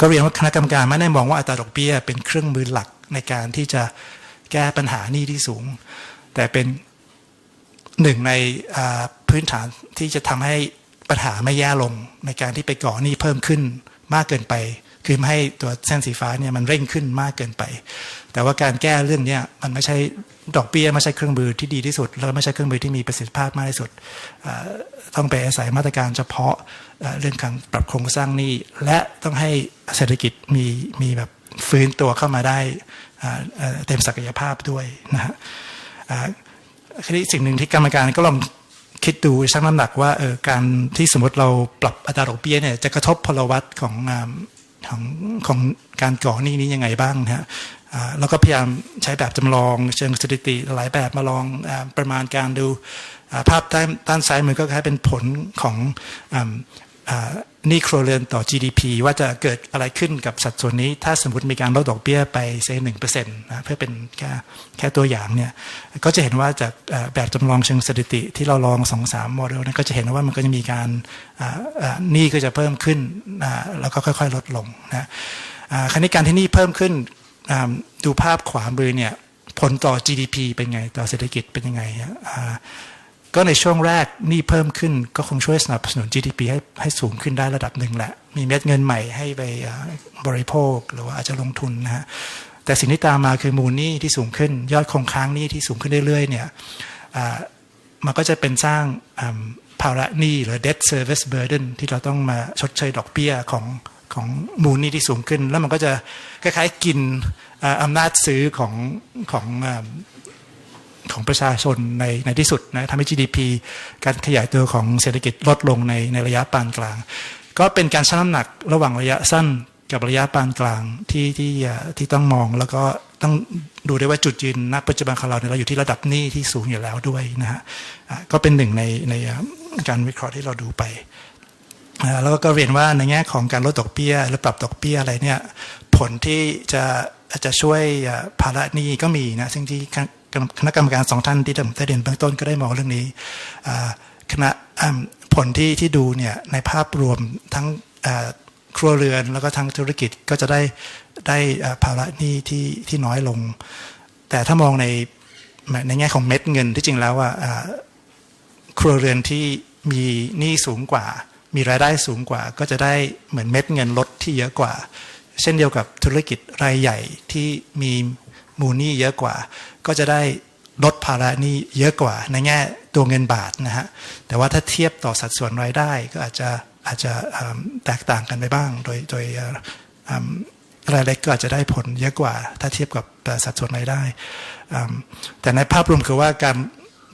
ก็เรียนว่าคณะกรรมการไม่ได้มองว่าอัตราดอกเบี้ย เป็นเครื่องมือหลักในการที่จะแก้ปัญหาหนี้ที่สูง แต่เป็นหนึ่งในพื้นฐานที่จะทำให้ปัญหาไม่แย่ลงในการที่ไปก่อหนี้เพิ่มขึ้นมากเกินไป คือไม่ให้ตัวเส้นสีฟ้าเนี่ยมันเร่งขึ้นมากเกินไป แต่ว่าการแก้เรื่องเนี้ยมันไม่ใช่ดอกเบี้ยไม่ใช่เครื่องมือที่ดีที่สุด แล้วไม่ใช่เครื่องมือที่มีประสิทธิภาพมากที่สุด ต้องไปอาศัยมาตรการเฉพาะเรื่องการปรับโครงสร้างหนี้ และต้องให้เศรษฐกิจมีมีแบบฟื้นตัวเข้ามาได้เต็มศักยภาพด้วยนะฮะอ่าทีนี้สิ่งหนึ่งที่กรรมการก็ลองคิดดูชั่งน้ำหนักว่าเออการที่สมมติเราปรับอัตราดอกเบี้ยเนี่ยจะกระทบพลวัตของ ของของการก่อหนี้นี้ยังไงบ้างนะฮะแล้วก็พยายามใช้แบบจำลองเชิงสถิติหลายแบบมาลองอประมาณการดูภาพด้านด้านซ้ายมือก็คล้ายเป็นผลของ นี้ครัวเรือนต่อ GDP ว่าจะเกิดอะไรขึ้นกับสัดส่วนนี้ ถ้าสมมติมีการลดดอกเบี้ยไปเซหนึ่งเปอร์เซ็นต์นะเพื่อเป็นแค่แค่ตัวอย่างเนี่ยก็จะเห็นว่าจากแบบจำลองเชิงสถิติที่เราลองสองสามโมเดลนี่ยก็จะเห็นว่ามันก็จะมีการหนี้ก็จะเพิ่มขึ้นแล้วก็ค่อยๆ ลดลงนะคราวนี้การที่หนี้เพิ่มขึ้นดูภาพขวามือเนี่ยผลต่อ GDP เป็นไง ต่อเศรษฐกิจเป็นยังไง ก็ในช่วงแรกนี่เพิ่มขึ้นก็คงช่วยสนับสนุน GDP ให้ให้สูงขึ้นได้ระดับหนึ่งแหละ มีเม็ดเงินใหม่ให้ไปบริโภคหรือว่าอาจจะลงทุนนะฮะแต่สิ่งที่ตามมาคือมูลหนี้ที่สูงขึ้น ยอดคงค้างหนี้ที่สูงขึ้นเรื่อยๆเนี่ยมันก็จะเป็นสร้างภาระหนี้หรือ debt service burden ที่เราต้องมาชดเชยดอกเบี้ยของของมูลหนี้ที่สูงขึ้น แล้วมันก็จะคล้ายๆกินอำนาจซื้อของของ ของประชาชนในในที่สุดนะทำให้ GDP การขยายตัวของเศรษฐกิจลดลงในในระยะปานกลาง ก็เป็นการชั่งน้ำหนักระหว่างระยะสั้นกับระยะปานกลางที่ที่ที่ต้องมองแล้วก็ต้องดูได้ว่าจุดยืนณปัจจุบันของเราเนี่ยเราอยู่ที่ระดับหนี้ที่สูงอยู่แล้วด้วยนะฮะก็เป็นหนึ่งในในการวิเคราะห์ที่เราดูไปแล้วก็เรียนว่าในแง่ของการลดดอกเบี้ยหรือปรับดอกเบี้ยอะไรเนี่ยผลที่จะจะช่วยภาระหนี้ก็มีนะซึ่งที่ คณะกรรมการสองท่านที่ผมได้เรียนเบื้องต้นก็ได้มองเรื่องนี้คณะผลที่ที่ดูเนี่ยในภาพรวมทั้งครัวเรือนแล้วก็ทั้งธุรกิจก็จะได้ได้ภาระหนี้ที่ที่น้อยลง แต่ถ้ามองในในแง่ของเม็ดเงินที่จริงแล้วว่าครัวเรือนที่มีหนี้สูงกว่า มีรายได้สูงกว่า ก็จะได้เหมือนเม็ดเงินลดที่เยอะกว่า เช่นเดียวกับธุรกิจรายใหญ่ที่มี มูลหนี้เยอะกว่า ก็จะได้ลดภาระหนี้เยอะกว่าในแง่ตัวเงินบาทนะฮะแต่ว่าถ้าเทียบต่อสัดส่วนรายได้ก็อาจจะอาจจะแตกต่างกันไปบ้าง โดยโดยรายเล็กก็อาจจะได้ผลเยอะกว่า ถ้าเทียบกับสัดส่วนรายได้ แต่ในภาพรวมคือว่าการ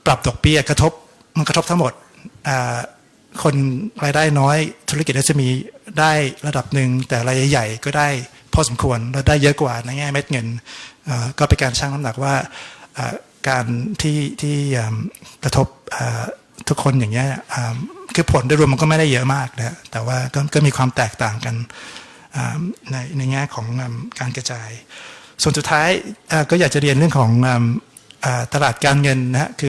ปรับดอกเบี้ยกระทบมันกระทบทั้งหมดคนรายได้น้อยธุรกิจจะมีได้ระดับหนึ่งแต่รายใหญ่ก็ได้ พอสมควรและได้เยอะกว่าในแง่เม็ดเงินก็เป็นการชั่งน้ำหนักว่าการที่ที่กระทบทุกคนอย่างเงี้ยคือผลโดยรวมมันก็ไม่ได้เยอะมากนะแต่ว่าก็ก็มีความแตกต่างกันในในแง่ของการกระจาย ส่วนสุดท้ายก็อยากจะเรียนเรื่องของตลาดการเงินนะฮะคือ